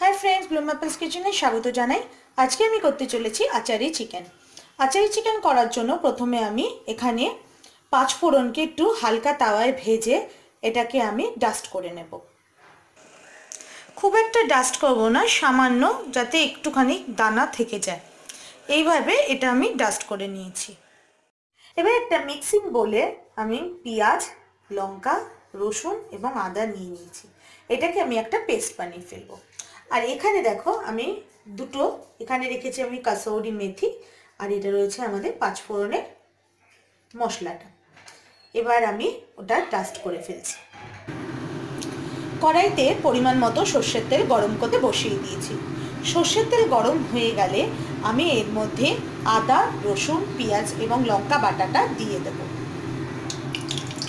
Hi friends Bloom apples কিচেনে স্বাগত জানাই। আজকে আমি করতে চলেছি আচারি চিকেন আচারি চিকেন করার জন্য প্রথমে আমি এখানে পাঁচ ফোড়নকে একটু হালকা তাওয়ায় ভেজে এটাকে আমি ডাস্ট করে নেব। খুব একটা ডাস্ট করব না, সামান্য যাতে একটুখানি দানা থেকে যায়। এইভাবে এটা আমি ডাস্ট করে নিয়েছি। এবার একটা মিক্সিং বলে আমি পেঁয়াজ, লঙ্কা, রসুন এবং আদা নিয়ে নিয়েছি। এটাকে আমি একটা পেস্ট বানিয়ে ফেলব। আর এখানে দেখো আমি দুটো, এখানে রেখেছি আমি কাসৌরি মেথি, আর এটা রয়েছে আমাদের পাঁচফোড়নের মশলাটা। এবার আমি ওটা ডাস্ট করে ফেলছি। কড়াইতে পরিমাণ মতো সর্ষের তেল গরম করতে বসিয়ে দিয়েছি। সর্ষের তেল গরম হয়ে গেলে আমি এর মধ্যে আদা, রসুন, পেঁয়াজ এবং লঙ্কা বাটাটা দিয়ে দেব।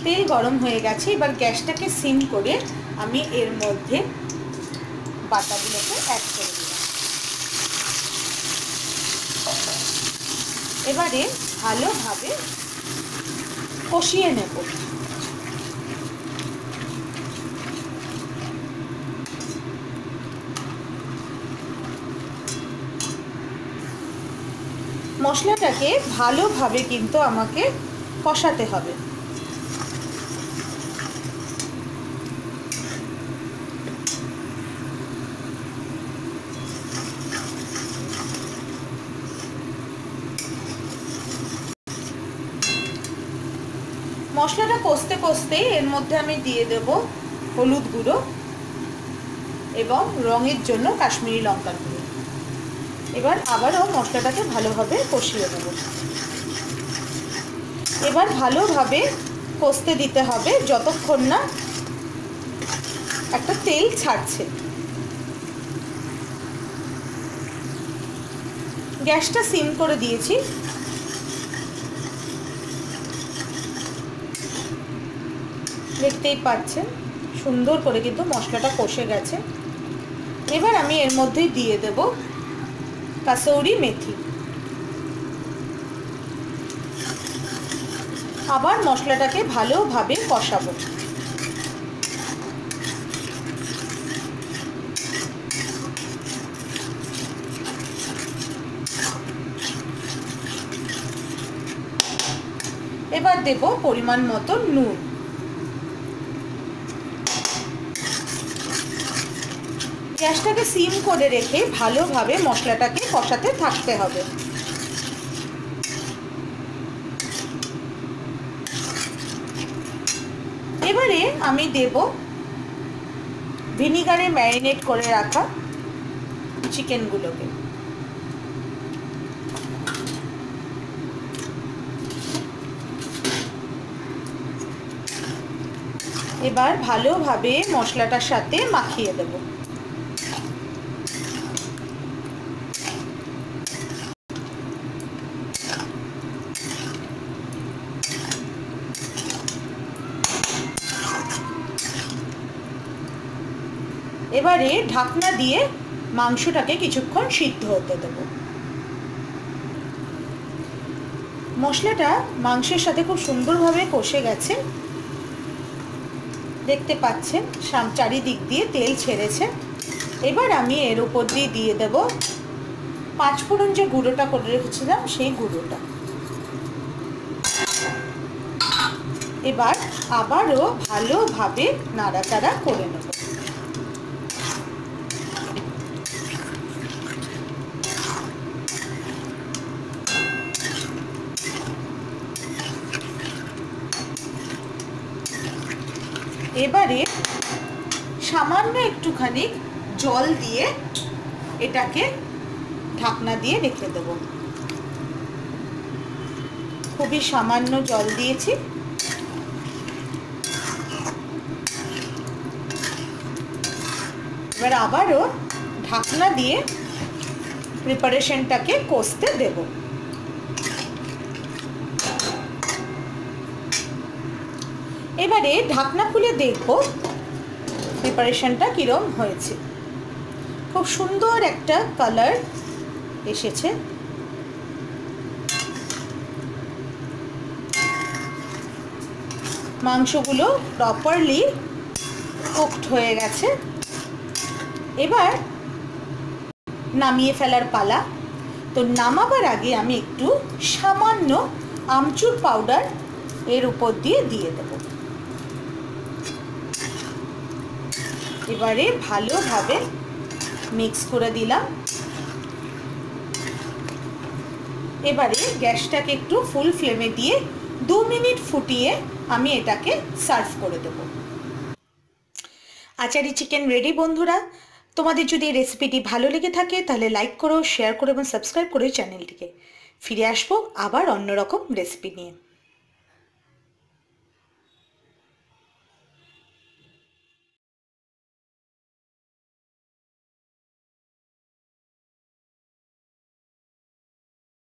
তেল গরম হয়ে গেছে, এবার গ্যাসটাকে সিম করে আমি এর মধ্যে বাটাগুলোকে অ্যাড করে দিলাম। এবারে ভালোভাবে কষিয়ে নেব। মশলাটাকে ভালোভাবে কিন্তু আমাকে কষাতে হবে। মশলাটা কষতে কষতেই এর মধ্যে আমি দিয়ে দেব হলুদ গুঁড়ো এবং রঙের জন্য কাশ্মীরি লঙ্কার গুঁড়ো। এবার আবারও মশলাটাকে ভালোভাবে কষিয়ে দেব এবার ভালোভাবে কষতে দিতে হবে যতক্ষণ না একটা তেল ছাড়ছে। গ্যাসটা সিম করে দিয়েছি। দেখতেই পাচ্ছেন, সুন্দর করে কিন্তু মশলাটা কষে গেছে। এবার আমি এর মধ্যে দিয়ে দেব কাসৌরি মেথি। আবার মশলাটাকে ভালোভাবে কষাবো। এবার দেব পরিমাণ মতো নুন। গ্যাসটাকে সিম করে রেখে ভালোভাবে মশলাটাকে কষাতে থাকতে হবে। এবারে আমি দেব ভিনিগারে ম্যারিনেট করে রাখা চিকেনগুলোকে। এবার ভালোভাবে মশলাটার সাথে মাখিয়ে দেবো। এবারে ঢাকনা দিয়ে মাংসটাকে কিছুক্ষণ সিদ্ধ হতে দেব। মশলাটা মাংসের সাথে খুব সুন্দরভাবে কষে গেছে। দেখতে পাচ্ছেন, সাম চারিদিক দিয়ে তেল ছেড়েছে। এবার আমি এর উপর দিয়ে দিয়ে দেব পাঁচফোড়ন যে গুঁড়োটা করে রেখেছিলাম, সেই গুঁড়োটা। এবার আবারও ভালোভাবে নাড়াচাড়া করে নেব। এবারে সামান্য একটুখানি জল দিয়ে এটাকে ঢাকনা দিয়ে রেখে দেব। খুবই সামান্য জল দিয়েছি। এবার আবারও ঢাকনা দিয়ে প্রিপারেশনটাকে কষতে দেব। এবারে ঢাকনা খুলে দেখব প্রিপারেশনটা কীরম হয়েছে। খুব সুন্দর একটা কালার এসেছে। মাংসগুলো প্রপারলি কুকড হয়ে গেছে। এবার নামিয়ে ফেলার পালা। তো নামাবার আগে আমি একটু সামান্য আমচুর পাউডার এর উপর দিয়ে দিয়ে দেব। এবারে ভালোভাবে মিক্স করে দিলাম। এবারে গ্যাসটাকে একটু ফুল ফ্লেমে দিয়ে দু মিনিট ফুটিয়ে আমি এটাকে সার্ভ করে দেবো। আচারি চিকেন রেডি বন্ধুরা, তোমাদের যদি এই রেসিপিটি ভালো লেগে থাকে তাহলে লাইক করো শেয়ার করো এবং সাবস্ক্রাইব করো চ্যানেলটিকে ফিরে আসব আবার অন্যরকম রেসিপি নিয়ে।